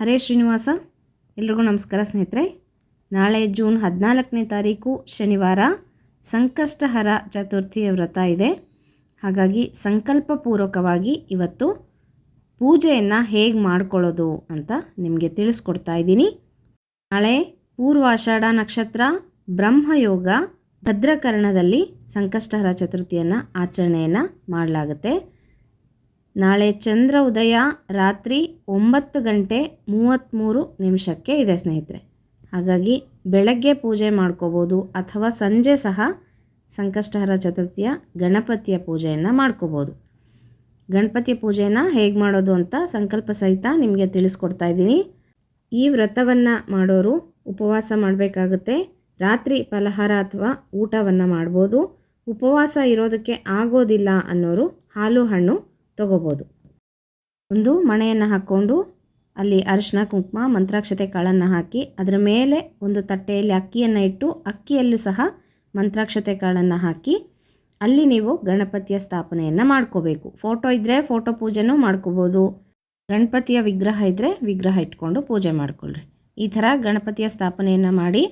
ಹರೇ ಶ್ರೀನಿವಾಸ, ಎಲ್ರಿಗೂ ನಮಸ್ಕಾರ ಸ್ನೇಹಿತರೆ. ನಾಳೆ ಜೂನ್ ಹದಿನಾಲ್ಕನೇ ತಾರೀಕು ಶನಿವಾರ ಸಂಕಷ್ಟಹರ ಚತುರ್ಥಿಯ ವ್ರತ ಇದೆ. ಹಾಗಾಗಿ ಸಂಕಲ್ಪಪೂರ್ವಕವಾಗಿ ಇವತ್ತು ಪೂಜೆಯನ್ನು ಹೇಗೆ ಮಾಡ್ಕೊಳ್ಳೋದು ಅಂತ ನಿಮಗೆ ತಿಳಿಸ್ಕೊಡ್ತಾ ಇದ್ದೀನಿ. ನಾಳೆ ಪೂರ್ವಾಷಾಢ ನಕ್ಷತ್ರ, ಬ್ರಹ್ಮಯೋಗ, ಭದ್ರಕರ್ಣದಲ್ಲಿ ಸಂಕಷ್ಟಹರ ಚತುರ್ಥಿಯನ್ನು ಆಚರಣೆಯನ್ನು ಮಾಡಲಾಗುತ್ತೆ. ನಾಳೆ ಚಂದ್ರ ಉದಯ ರಾತ್ರಿ ಒಂಬತ್ತು ಗಂಟೆ ಮೂವತ್ತ್ಮೂರು ನಿಮಿಷಕ್ಕೆ ಇದೆ ಸ್ನೇಹಿತರೆ. ಹಾಗಾಗಿ ಬೆಳಗ್ಗೆ ಪೂಜೆ ಮಾಡ್ಕೋಬೋದು ಅಥವಾ ಸಂಜೆ ಸಹ ಸಂಕಷ್ಟಹರ ಚತುರ್ಥಿಯ ಗಣಪತಿಯ ಪೂಜೆಯನ್ನು ಮಾಡ್ಕೋಬೋದು. ಗಣಪತಿಯ ಪೂಜೆಯನ್ನು ಹೇಗೆ ಮಾಡೋದು ಅಂತ ಸಂಕಲ್ಪ ಸಹಿತ ನಿಮಗೆ ತಿಳಿಸ್ಕೊಡ್ತಾ ಇದ್ದೀನಿ. ಈ ವ್ರತವನ್ನು ಮಾಡೋರು ಉಪವಾಸ ಮಾಡಬೇಕಾಗುತ್ತೆ. ರಾತ್ರಿ ಫಲಹಾರ ಅಥವಾ ಊಟವನ್ನು ಮಾಡ್ಬೋದು. ಉಪವಾಸ ಇರೋದಕ್ಕೆ ಆಗೋದಿಲ್ಲ ಅನ್ನೋರು ಹಾಲು ಹಣ್ಣು ತಗೋಬೋದು. ಒಂದು ಮಣೆಯನ್ನು ಹಾಕ್ಕೊಂಡು ಅಲ್ಲಿ ಅರಿಶಿನ, ಕುಂಕುಮ, ಮಂತ್ರಾಕ್ಷತೆ, ಕಾಳನ್ನು ಹಾಕಿ ಅದರ ಮೇಲೆ ಒಂದು ತಟ್ಟೆಯಲ್ಲಿ ಅಕ್ಕಿಯನ್ನು ಇಟ್ಟು ಅಕ್ಕಿಯಲ್ಲೂ ಸಹ ಮಂತ್ರಾಕ್ಷತೆ, ಕಾಳನ್ನು ಹಾಕಿ ಅಲ್ಲಿ ನೀವು ಗಣಪತಿಯ ಸ್ಥಾಪನೆಯನ್ನು ಮಾಡ್ಕೋಬೇಕು. ಫೋಟೋ ಇದ್ದರೆ ಫೋಟೋ ಪೂಜೆನೂ ಮಾಡ್ಕೋಬೋದು. ಗಣಪತಿಯ ವಿಗ್ರಹ ಇದ್ದರೆ ವಿಗ್ರಹ ಇಟ್ಕೊಂಡು ಪೂಜೆ ಮಾಡಿಕೊಳ್ಳ್ರಿ ಈ ಥರ ಗಣಪತಿಯ ಸ್ಥಾಪನೆಯನ್ನು ಮಾಡಿ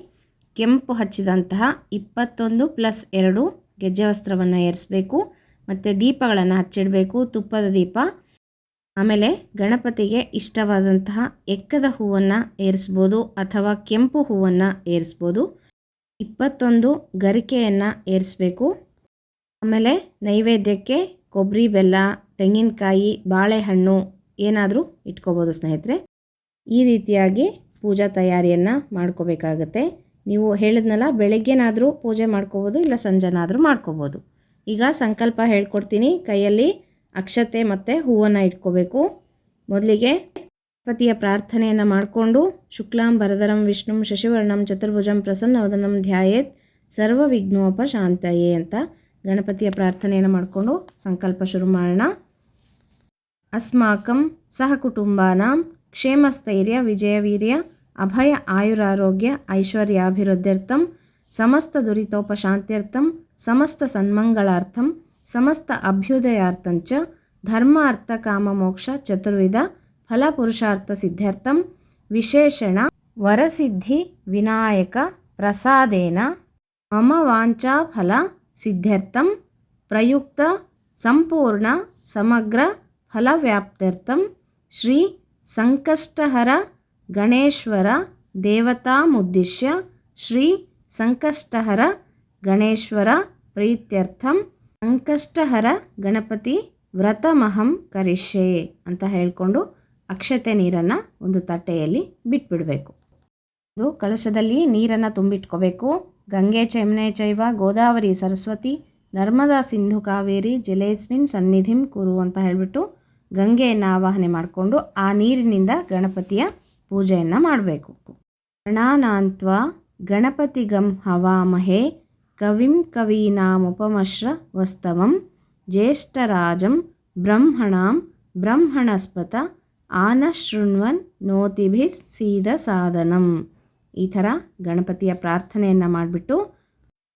ಕೆಂಪು ಹಚ್ಚಿದಂತಹ ಇಪ್ಪತ್ತೊಂದು ಪ್ಲಸ್ ಎರಡು ಗೆಜ್ಜೆ ವಸ್ತ್ರವನ್ನು ಏರಿಸಬೇಕು. ಮತ್ತು ದೀಪಗಳನ್ನು ಹಚ್ಚಿಡಬೇಕು, ತುಪ್ಪದ ದೀಪ. ಆಮೇಲೆ ಗಣಪತಿಗೆ ಇಷ್ಟವಾದಂತಹ ಎಕ್ಕದ ಹೂವನ್ನು ಏರಿಸ್ಬೋದು ಅಥವಾ ಕೆಂಪು ಹೂವನ್ನು ಏರಿಸ್ಬೋದು. ಇಪ್ಪತ್ತೊಂದು ಗರಿಕೆಯನ್ನು ಏರಿಸಬೇಕು. ಆಮೇಲೆ ನೈವೇದ್ಯಕ್ಕೆ ಕೊಬ್ಬರಿ ಬೆಲ್ಲ, ತೆಂಗಿನಕಾಯಿ, ಬಾಳೆಹಣ್ಣು ಏನಾದರೂ ಇಟ್ಕೋಬೋದು ಸ್ನೇಹಿತರೆ. ಈ ರೀತಿಯಾಗಿ ಪೂಜಾ ತಯಾರಿಯನ್ನು ಮಾಡ್ಕೋಬೇಕಾಗತ್ತೆ. ನೀವು ಹೇಳಿದ್ನಲ್ಲ, ಬೆಳಗ್ಗೆನಾದರೂ ಪೂಜೆ ಮಾಡ್ಕೋಬೋದು, ಇಲ್ಲ ಸಂಜೆನಾದರೂ ಮಾಡ್ಕೋಬೋದು. ಈಗ ಸಂಕಲ್ಪ ಹೇಳ್ಕೊಡ್ತೀನಿ. ಕೈಯಲ್ಲಿ ಅಕ್ಷತೆ ಮತ್ತು ಹೂವನ್ನು ಇಟ್ಕೋಬೇಕು. ಮೊದಲಿಗೆ ಗಣಪತಿಯ ಪ್ರಾರ್ಥನೆಯನ್ನು ಮಾಡಿಕೊಂಡು ಶುಕ್ಲಾಂ ಭರಧರಂ ವಿಷ್ಣುಂ, ಶಶಿವರ್ಣಂ, ಚತುರ್ಭುಜಂ, ಪ್ರಸನ್ನವದನಂ, ಧ್ಯಾಯೇತ್, ಸರ್ವ ವಿಘ್ನೋಪ ಶಾಂತಯೇ ಅಂತ ಗಣಪತಿಯ ಪ್ರಾರ್ಥನೆಯನ್ನು ಮಾಡಿಕೊಂಡು ಸಂಕಲ್ಪ ಶುರು ಮಾಡೋಣ. ಅಸ್ಮಾಕಂ ಸಹ ಕುಟುಂಬಾನಾಂ ಕ್ಷೇಮಸ್ಥೈರ್ಯ, ವಿಜಯವೀರ್ಯ, ಅಭಯ, ಆಯುರಾರೋಗ್ಯ ಐಶ್ವರ್ಯಾಭಿವೃದ್ಧ್ಯರ್ಥಂ ಸಮಸ್ತ ದುರಿತೋಪಶಾಂತ್ಯರ್ಥಂ ಸಮಸ್ತ ಸನ್ಮಂಗಳಾರ್ಥಂ, ಸಮಸ್ತ ಅಭ್ಯುದಯಾರ್ಥಂಚ ಧರ್ಮ ಅರ್ಥ ಕಾಮ ಮೋಕ್ಷ ಚತುರ್ವಿಧ ಫಲಪುರುಷಾರ್ಥ ಸಿದ್ಧಾರ್ಥಂ, ವಿಶೇಷಣ, ವರಸಿದ್ಧಿ ವಿನಾಯಕ, ಪ್ರಸಾದೇನ, ಮಮ ವಾಂಚಾ ಫಲ ಸಿದ್ಧಾರ್ಥಂ, ಪ್ರಯುಕ್ತ ಸಂಪೂರ್ಣ ಸಮಗ್ರ ಫಲವ್ಯಾಪ್ತ್ಯರ್ಥಂ, ಶ್ರೀ ಸಂಕಷ್ಟಹರ ಗಣೇಶ್ವರ ದೇವತಾಮುದ್ದಿಶ್ಯ, ಶ್ರೀ ಸಂಕಷ್ಟಹರ ಗಣೇಶ್ವರ ಪ್ರೀತ್ಯರ್ಥಂ ಸಂಕಷ್ಟಹರ ಗಣಪತಿ ವ್ರತಮಹಂ ಕರಿಷ್ಯೆ ಅಂತ ಹೇಳಿಕೊಂಡು ಅಕ್ಷತೆ ನೀರನ್ನು ಒಂದು ತಟ್ಟೆಯಲ್ಲಿ ಬಿಟ್ಬಿಡಬೇಕು. ಇದು ಕಳಶದಲ್ಲಿ ನೀರನ್ನು ತುಂಬಿಟ್ಕೋಬೇಕು. ಗಂಗೆ ಚೈಮ್ನೆ ಚೈವ ಗೋದಾವರಿ ಸರಸ್ವತಿ ನರ್ಮದಾ ಸಿಂಧು ಕಾವೇರಿ ಜಲೇಸ್ಮಿನ್ ಸನ್ನಿಧಿಂ ಕುರು ಅಂತ ಹೇಳಿಬಿಟ್ಟು ಗಂಗೆಯನ್ನು ಆವಾಹನೆ ಮಾಡಿಕೊಂಡು ಆ ನೀರಿನಿಂದ ಗಣಪತಿಯ ಪೂಜೆಯನ್ನು ಮಾಡಬೇಕು. ಗಣಾನಾಂತ್ವ ಗಣಪತಿಗಂ ಹವಾಮಹೇ ಕವಿಂ ಕವೀನಾಮುಪಮಶ್ರ ವಸ್ತವಂ, ಜ್ಯೇಷ್ಠರಾಜಂ ಬ್ರಹ್ಮಣಾಂ ಬ್ರಹ್ಮಣಸ್ಪತ ಆನ ಶೃಣ್ವನ್ ನೋತಿಭಿ ಸೀದ ಸಾಧನಂ. ಈ ಥರ ಗಣಪತಿಯ ಪ್ರಾರ್ಥನೆಯನ್ನು ಮಾಡಿಬಿಟ್ಟು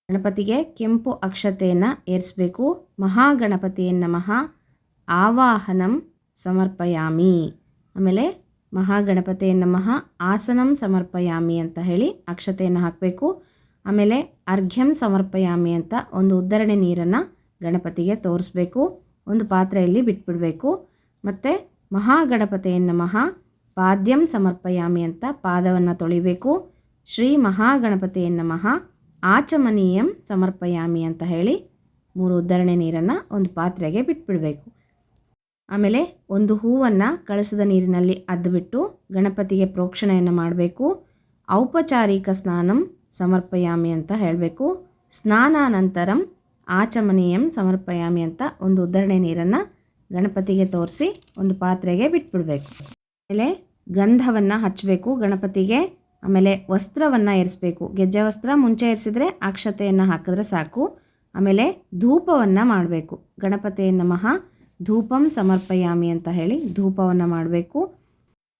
ಗಣಪತಿಗೆ ಕೆಂಪು ಅಕ್ಷತೆಯನ್ನು ಏರಿಸಬೇಕು. ಮಹಾಗಣಪತಿಯನ್ನು ಮಹಾ ಆವಾಹನಂ ಸಮರ್ಪಯಾಮಿ. ಆಮೇಲೆ ಮಹಾಗಣಪತಿಯ ನಮಃ ಆಸನಂ ಸಮರ್ಪಯಾಮಿ ಅಂತ ಹೇಳಿ ಅಕ್ಷತೆಯನ್ನು ಹಾಕಬೇಕು. ಆಮೇಲೆ ಅರ್ಘ್ಯಂ ಸಮರ್ಪಯಾಮಿ ಅಂತ ಒಂದು ಉದ್ದರಣೆ ನೀರನ್ನು ಗಣಪತಿಗೆ ತೋರಿಸ್ಬೇಕು. ಒಂದು ಪಾತ್ರೆಯಲ್ಲಿ ಬಿಟ್ಬಿಡಬೇಕು. ಮತ್ತು ಮಹಾಗಣಪತಿಯನ್ನು ನಮಃ ಪಾದ್ಯಂ ಸಮರ್ಪಯಾಮಿ ಅಂತ ಪಾದವನ್ನು ತೊಳಿಬೇಕು. ಶ್ರೀ ಮಹಾಗಣಪತಿಯನ್ನು ನಮಃ ಆಚಮನೀಯಂ ಸಮರ್ಪಯಾಮಿ ಅಂತ ಹೇಳಿ ಮೂರು ಉದ್ದರಣೆ ನೀರನ್ನು ಒಂದು ಪಾತ್ರೆಗೆ ಬಿಟ್ಬಿಡಬೇಕು. ಆಮೇಲೆ ಒಂದು ಹೂವನ್ನು ಕಳಸದ ನೀರಿನಲ್ಲಿ ಅದ್ದುಬಿಟ್ಟು ಗಣಪತಿಗೆ ಪ್ರೋಕ್ಷಣೆಯನ್ನು ಮಾಡಬೇಕು. ಔಪಚಾರಿಕ ಸ್ನಾನಂ ಸಮರ್ಪಯಾಮಿ ಅಂತ ಹೇಳಬೇಕು. ಸ್ನಾನಾನಂತರಂ ಆಚಮನೀಯಂ ಸಮರ್ಪಯಾಮಿ ಅಂತ ಒಂದು ಉದ್ದರಣೆ ನೀರನ್ನು ಗಣಪತಿಗೆ ತೋರಿಸಿ ಒಂದು ಪಾತ್ರೆಗೆ ಬಿಟ್ಬಿಡಬೇಕು. ಆಮೇಲೆ ಗಂಧವನ್ನು ಹಚ್ಚಬೇಕು ಗಣಪತಿಗೆ. ಆಮೇಲೆ ವಸ್ತ್ರವನ್ನು ಏರಿಸಬೇಕು. ಗೆಜ್ಜೆ ವಸ್ತ್ರ ಮುಂಚೆ ಏರಿಸಿದ್ರೆ ಅಕ್ಷತೆಯನ್ನು ಹಾಕಿದ್ರೆ ಸಾಕು. ಆಮೇಲೆ ಧೂಪವನ್ನು ಮಾಡಬೇಕು. ಗಣಪತಿಯ ನಮಃ ಧೂಪಂ ಸಮರ್ಪಯಾಮಿ ಅಂತ ಹೇಳಿ ಧೂಪವನ್ನು ಮಾಡಬೇಕು.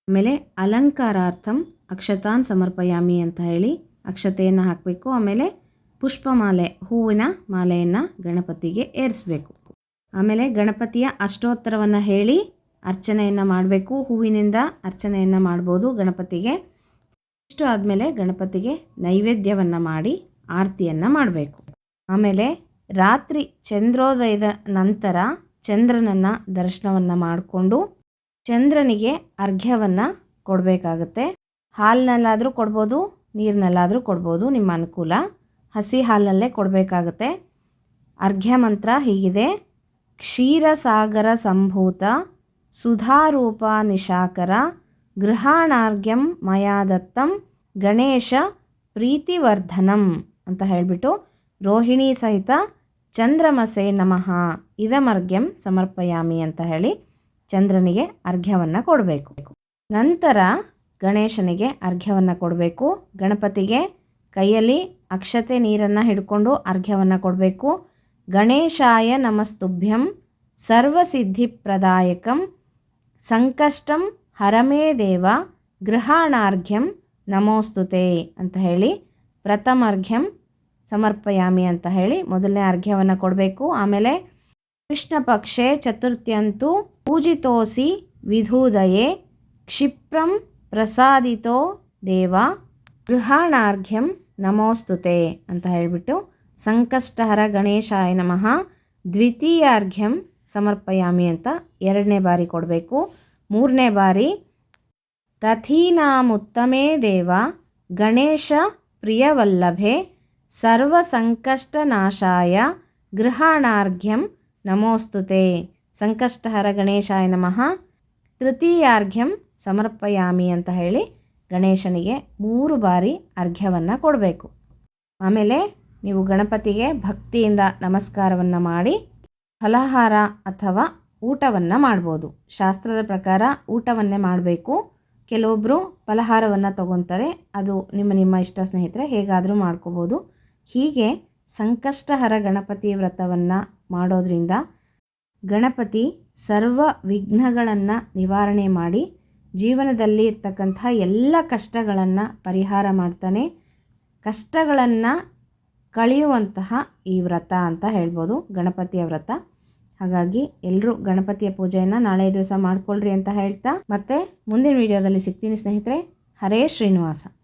ಆಮೇಲೆ ಅಲಂಕಾರಾರ್ಥಂ ಅಕ್ಷತಾನ್ ಸಮರ್ಪಯಾಮಿ ಅಂತ ಹೇಳಿ ಅಕ್ಷತೆಯನ್ನು ಹಾಕಬೇಕು. ಆಮೇಲೆ ಪುಷ್ಪಮಾಲೆ, ಹೂವಿನ ಮಾಲೆಯನ್ನು ಗಣಪತಿಗೆ ಏರಿಸಬೇಕು. ಆಮೇಲೆ ಗಣಪತಿಯ ಅಷ್ಟೋತ್ತರವನ್ನು ಹೇಳಿ ಅರ್ಚನೆಯನ್ನು ಮಾಡಬೇಕು. ಹೂವಿನಿಂದ ಅರ್ಚನೆಯನ್ನು ಮಾಡ್ಬೋದು ಗಣಪತಿಗೆ. ಇಷ್ಟು ಆದಮೇಲೆ ಗಣಪತಿಗೆ ನೈವೇದ್ಯವನ್ನು ಮಾಡಿ ಆರತಿಯನ್ನು ಮಾಡಬೇಕು. ಆಮೇಲೆ ರಾತ್ರಿ ಚಂದ್ರೋದಯದ ನಂತರ ಚಂದ್ರನನ್ನು ದರ್ಶನವನ್ನು ಮಾಡಿಕೊಂಡು ಚಂದ್ರನಿಗೆ ಅರ್ಘ್ಯವನ್ನು ಕೊಡಬೇಕಾಗತ್ತೆ. ಹಾಲಿನಲ್ಲಾದರೂ ಕೊಡ್ಬೋದು ನೀರಿನಲ್ಲಾದರೂ ಕೊಡ್ಬೋದು, ನಿಮ್ಮ ಅನುಕೂಲ. ಹಸಿ ಹಾಲಲ್ಲೇ ಕೊಡಬೇಕಾಗತ್ತೆ. ಅರ್ಘ್ಯ ಮಂತ್ರ ಹೀಗಿದೆ. ಕ್ಷೀರಸಾಗರ ಸಂಭೂತ, ಸುಧಾರೂಪ ನಿಶಾಕರ, ಗೃಹಾಣಾರ್ಘ್ಯಂ ಮಯಾ ದತ್ತಂ ಗಣೇಶ ಪ್ರೀತಿವರ್ಧನಂ ಅಂತ ಹೇಳಿಬಿಟ್ಟು ರೋಹಿಣಿ ಸಹಿತ ಚಂದ್ರಮಸೆ ನಮಃ, ಇದಮರ್ಘ್ಯಂ ಸಮರ್ಪಯಾಮಿ ಅಂತ ಹೇಳಿ ಚಂದ್ರನಿಗೆ ಅರ್ಘ್ಯವನ್ನು ಕೊಡಬೇಕು. ನಂತರ ಗಣೇಶನಿಗೆ ಅರ್ಘ್ಯವನ್ನು ಕೊಡಬೇಕು. ಗಣಪತಿಗೆ ಕೈಯಲ್ಲಿ ಅಕ್ಷತೆ ನೀರನ್ನು ಹಿಡ್ಕೊಂಡು ಅರ್ಘ್ಯವನ್ನು ಕೊಡಬೇಕು. ಗಣೇಶಾಯ ನಮಸ್ತುಭ್ಯಂ ಸರ್ವಸಿದ್ಧಿಪ್ರದಾಯಕಂ ಸಂಕಷ್ಟಂ ಹರಮೇ ದೇವ ಗೃಹಾಣಾರ್ಘ್ಯಂ ನಮೋಸ್ತುತೆ ಅಂತ ಹೇಳಿ ಪ್ರಥಮ ಅರ್ಘ್ಯಂ ಸಮರ್ಪಯಾಮಿ ಅಂತ ಹೇಳಿ ಮೊದಲನೇ ಅರ್ಘ್ಯವನ್ನು ಕೊಡಬೇಕು. ಆಮೇಲೆ ಕೃಷ್ಣ ಪಕ್ಷೆ ಚತುರ್ಥ್ಯಂತು ಪೂಜಿತೋಸಿ ವಿಧೂದಯೇ ಕ್ಷಿಪ್ರಂ ಪ್ರಸಾದಿತೋ ದೇವ ಗೃಹಾಣಾರ್ಘ್ಯಂ ನಮೋಸ್ತುತೆ ಅಂತ ಹೇಳಿಬಿಟ್ಟು ಸಂಕಷ್ಟಹರ ಗಣೇಶಾಯ ನಮಃ. ದ್ವಿತೀಯಾರ್ಘ್ಯಂ ಸಮರ್ಪಯಾಮಿ ಅಂತ ಎರಡನೇ ಬಾರಿ ಕೊಡಬೇಕು. ಮೂರನೇ ಬಾರಿ ತಥೀನಾಮುತ್ತಮೇ ದೇವ ಗಣೇಶ ಪ್ರಿಯವಲ್ಲಭೆ ಸರ್ವಸಂಕಷ್ಟನಾಶಾಯ ಗೃಹಾಣಾರ್ಘ್ಯಂ ನಮೋಸ್ತುತೆ. ಸಂಕಷ್ಟಹರ ಗಣೇಶಾಯ ನಮಃ. ತೃತೀಯಾರ್ಘ್ಯಂ ಸಮರ್ಪಯಾಮಿ ಅಂತ ಹೇಳಿ ಗಣೇಶನಿಗೆ ಮೂರು ಬಾರಿ ಅರ್ಘ್ಯವನ್ನು ಕೊಡಬೇಕು. ಆಮೇಲೆ ನೀವು ಗಣಪತಿಗೆ ಭಕ್ತಿಯಿಂದ ನಮಸ್ಕಾರವನ್ನು ಮಾಡಿ ಫಲಹಾರ ಅಥವಾ ಊಟವನ್ನು ಮಾಡ್ಬೋದು. ಶಾಸ್ತ್ರದ ಪ್ರಕಾರ ಊಟವನ್ನೇ ಮಾಡಬೇಕು. ಕೆಲವೊಬ್ಬರು ಫಲಹಾರವನ್ನು ತಗೊತಾರೆ. ಅದು ನಿಮ್ಮ ನಿಮ್ಮ ಇಷ್ಟ ಸ್ನೇಹಿತರೆ ಹೇಗಾದರೂ ಮಾಡ್ಕೋಬೋದು. ಹೀಗೆ ಸಂಕಷ್ಟಹರ ಗಣಪತಿ ವ್ರತವನ್ನು ಮಾಡೋದರಿಂದ ಗಣಪತಿ ಸರ್ವ ವಿಘ್ನಗಳನ್ನು ನಿವಾರಣೆ ಮಾಡಿ ಜೀವನದಲ್ಲಿ ಇರ್ತಕ್ಕಂಥ ಎಲ್ಲ ಕಷ್ಟಗಳನ್ನು ಪರಿಹಾರ ಮಾಡ್ತಾನೆ. ಕಷ್ಟಗಳನ್ನು ಕಳೆಯುವಂತಹ ಈ ವ್ರತ ಅಂತ ಹೇಳ್ಬೋದು, ಗಣಪತಿಯ ವ್ರತ. ಹಾಗಾಗಿ ಎಲ್ಲರೂ ಗಣಪತಿಯ ಪೂಜೆಯನ್ನು ನಾಳೆ ದಿವಸ ಮಾಡ್ಕೊಳ್ರಿ ಅಂತ ಹೇಳ್ತಾ ಮತ್ತೆ ಮುಂದಿನ ವಿಡಿಯೋದಲ್ಲಿ ಸಿಗ್ತೀನಿ ಸ್ನೇಹಿತರೆ. ಹರೇ ಶ್ರೀನಿವಾಸ.